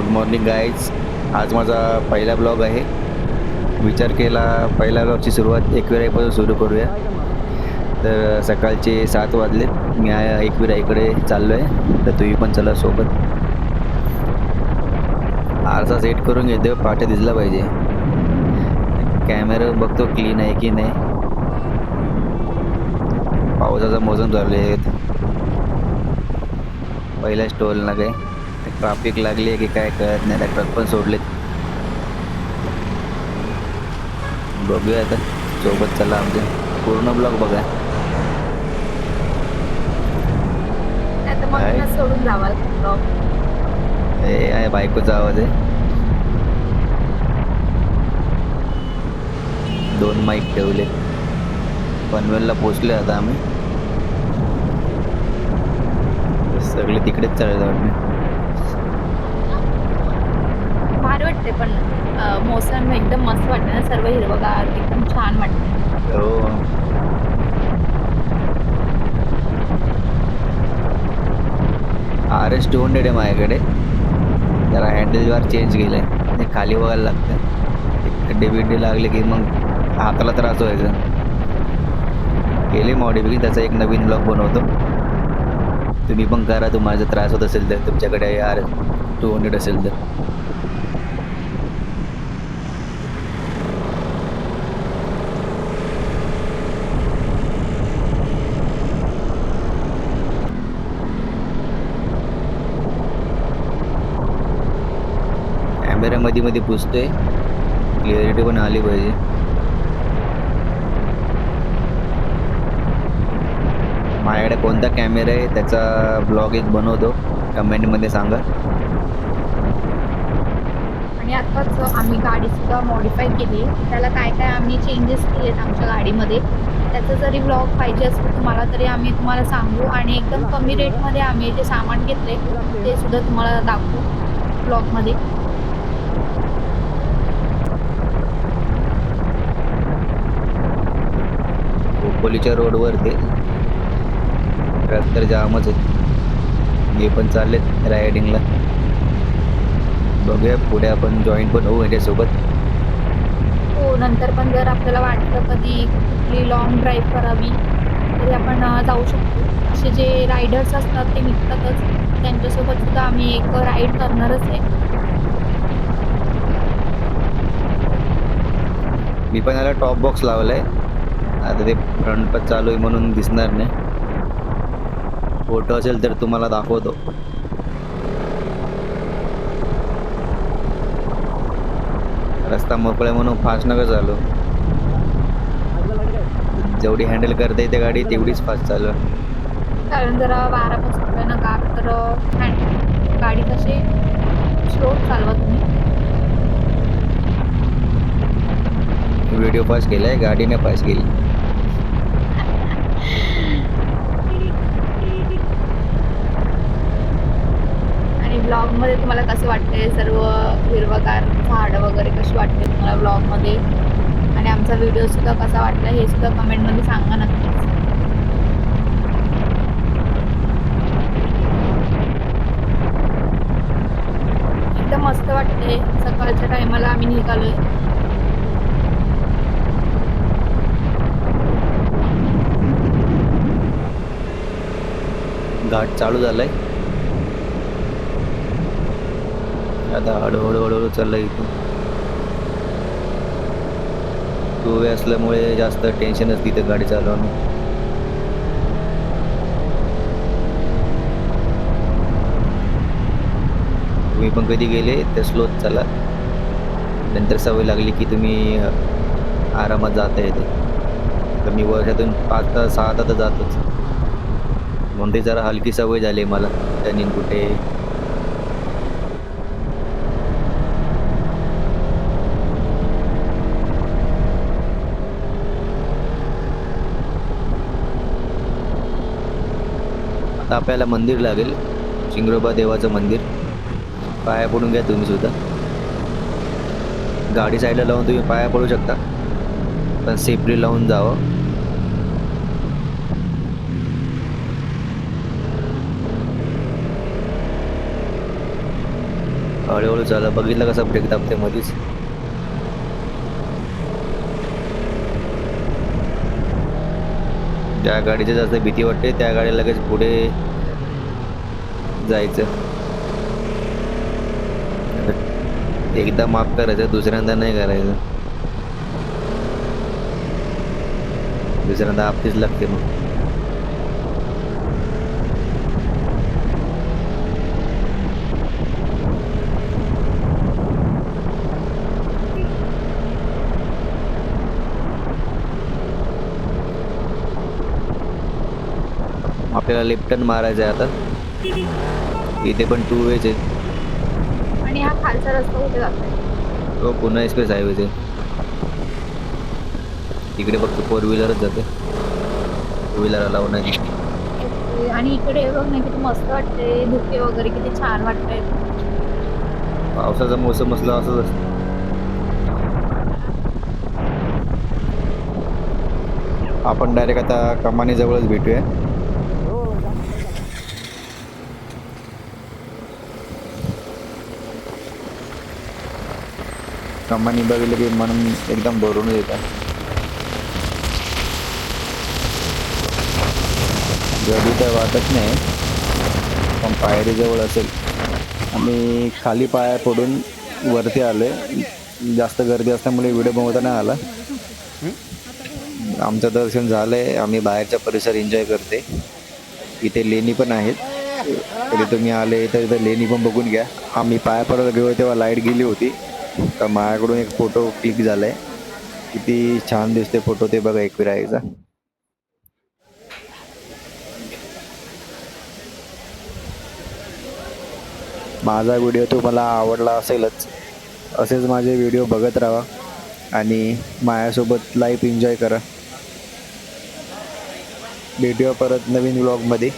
Good morning guys आज माझा पहिला ब्लॉग आहे. विचार केला पहिल्या ब्लॉगची सुरुवात एकविराईपासून सुरू करूया. तर सकाळचे सात वाजलेत. मी आहे एकविराईकडे चाललो आहे तर तुम्ही पण चला सोबत. आरसा सेट करून घेतो पाठे दिसला पाहिजे. कॅमेरा बघतो क्लीन आहे की नाही. पावसाचं मोजून चालू आहे. पहिला स्टॉल ना काय ट्राफिक लागली आहे की काय कळत नाही. त्या ट्रक पण सोडलेत. बघूया आता. सोबत चला आमच्या पूर्ण ब्लॉग बघा. सोडून हे बायकोचा आवाज आहे. दोन माईक ठेवले. पनवेलला पोचले आता आम्ही. सगळे तिकडेच चालले वाटते ते वाटते पण मोसम एकदम मस्त वाटते ना सर्व हिरवगार एकदम छान वाटते. हो. आर एस टू हंड्रेड आहे माझ्याकडे. जरा हँडल बार चेंज केलं आहे ते खाली बघायला लागतं खड्डे बिड्डे लागले की मग हाताला त्रास व्हायचा. केले मॉडिफिकेशन त्याचा एक नवीन ब्लॉग बनवतो. तुम्ही पण करा तुम्हाला जर त्रास होत असेल तर. तुमच्याकडे आर टू हंड्रेड असेल तर कॅमेरा मध्ये मध्ये पुसतोय. क्लिअरिटी पण आली पाहिजे. माझ्याकडे कोणता कॅमेरा आहे त्याचा ब्लॉग एक बनवतो. कमेंटमध्ये सांगा. आणि आत्ताच आम्ही गाडी सुद्धा मॉडीफाय केली. त्याला काय काय आम्ही चेंजेस केलेत आमच्या गाडीमध्ये त्याचा जरी ब्लॉग पाहिजे असेल तुम्हाला तरी आम्ही तुम्हाला सांगू. आणि एकदम कमी रेटमध्ये आम्ही जे सामान घेतले ते सुद्धा तुम्हाला दाखवू ब्लॉगमध्ये खोपोलीच्या रोडवर ते ट्रक तर जामच आहेत. मी पण चाललेत रायडिंगला. बघूया पुढे आपण जॉईन पण होऊ याच्यासोबत हो नंतर पण जर आपल्याला वाटलं कधी कुठली लॉंग ड्राईव्ह करावी तरी आपण जाऊ शकतो. असे जे रायडर्स असतात ते निघतातच. त्यांच्यासोबत सुद्धा आम्ही एक राईड करणारच आहे. मी पण याला टॉप बॉक्स लावलाय. आता ते फ्रंट पण चालू आहे म्हणून दिसणार नाही. फोटो असेल तर तुम्हाला दाखवतो. रस्ता मोकळा म्हणून फास्ट नका चालू. जेवढी हँडल करता येते गाडी तेवढीच फास्ट चालू. कारण जरा वारा पण ना गार तर गाडी कशी स्लो चालवा तुम्ही. व्हिडिओ पास केलाय गाडीने पास केली आणि ब्लॉगमध्ये तुम्हाला कसं वाटते सर्व हिरवगार झाडं वगैरे कशी वाटते तुम्हाला ब्लॉगमध्ये आणि आमचा व्हिडिओ सुद्धा कसा वाटला हे सुद्धा कमेंटमध्ये सांगा नक्कीच. एकदम मस्त वाटते. सकाळच्या टायमाला आम्ही निघालोय. घाट चालू झालाय. आता हळूहळू हळूहळू चाललं इथून. टू वे असल्यामुळे जास्त टेन्शनच तिथे गाडी चालवणं तुम्ही पण कधी गेले तर स्लोच चला. नंतर सवय लागली की तुम्ही आरामात जाता येते. तर मी वर्षातून पाच तास सहा तास तर जातोच. म्हणून ते जरा हलकी सवय झाली मला. टर्निंग कुठे? आता आपल्याला मंदिर लागेल. शिंगरोबा देवाचं मंदिर. पाया पडून घ्या तुम्ही सुद्धा. गाडी साईडला लावून तुम्ही पाया पडू शकता. पण सेफली लावून जावं. हळूहळू चाललं बघितलं कसं ब्रेक दाबते मध्येच ज्या गाडीची जास्त भीती वाटते त्या गाडी लगेच पुढे जायचं. एकदा माफ करायचं दुसऱ्यांदा नाही करायचं. दुसऱ्यांदा आपलीच लागते मग. आपल्याला लेफ्टन मारायचं आहे आता. इथे पण टू वेज आहेत. आणि हा खालचा रस्ता कुठे जातोय? तो पुन्हा एक्सप्रेस हायवेचे इकडे फक्त फोर व्हीलरच जाते. टू व्हीलर अलाव नाही. आणि इकडे बघ ना किती मस्त वाटते धुके वगैरे किती छान वाटतंय. पावसाचा मोसम असला असंच असतं. आपण डायरेक्ट आता कमानी जवळच भेटूया. कमानी बघितलं की म्हणून एकदम भरून येतात. गर्दी तर वाटत नाही पण पायरीजवळ असेल. आम्ही खाली पाया पडून वरती आले जास्त गर्दी असल्यामुळे व्हिडिओ बनवता नाही आला. आमचं दर्शन झालं आहे आम्ही बाहेरचा परिसर एन्जॉय करते. इथे लेणी पण आहेत. तरी तुम्ही आले तर इथं लेणी पण बघून घ्या. आम्ही पाया पडत गेलो तेव्हा लाइट गेली होती. तर माझ्याकडून एक फोटो क्लिक झालाय. किती छान दिसते फोटो ते बघा एक फिरायचा. माझा व्हिडिओ तुम्हाला आवडला असेलच असेच माझे व्हिडिओ बघत राहा आणि माझ्यासोबत लाईफ एन्जॉय करा. भेटूया परत नवीन व्लॉगमध्ये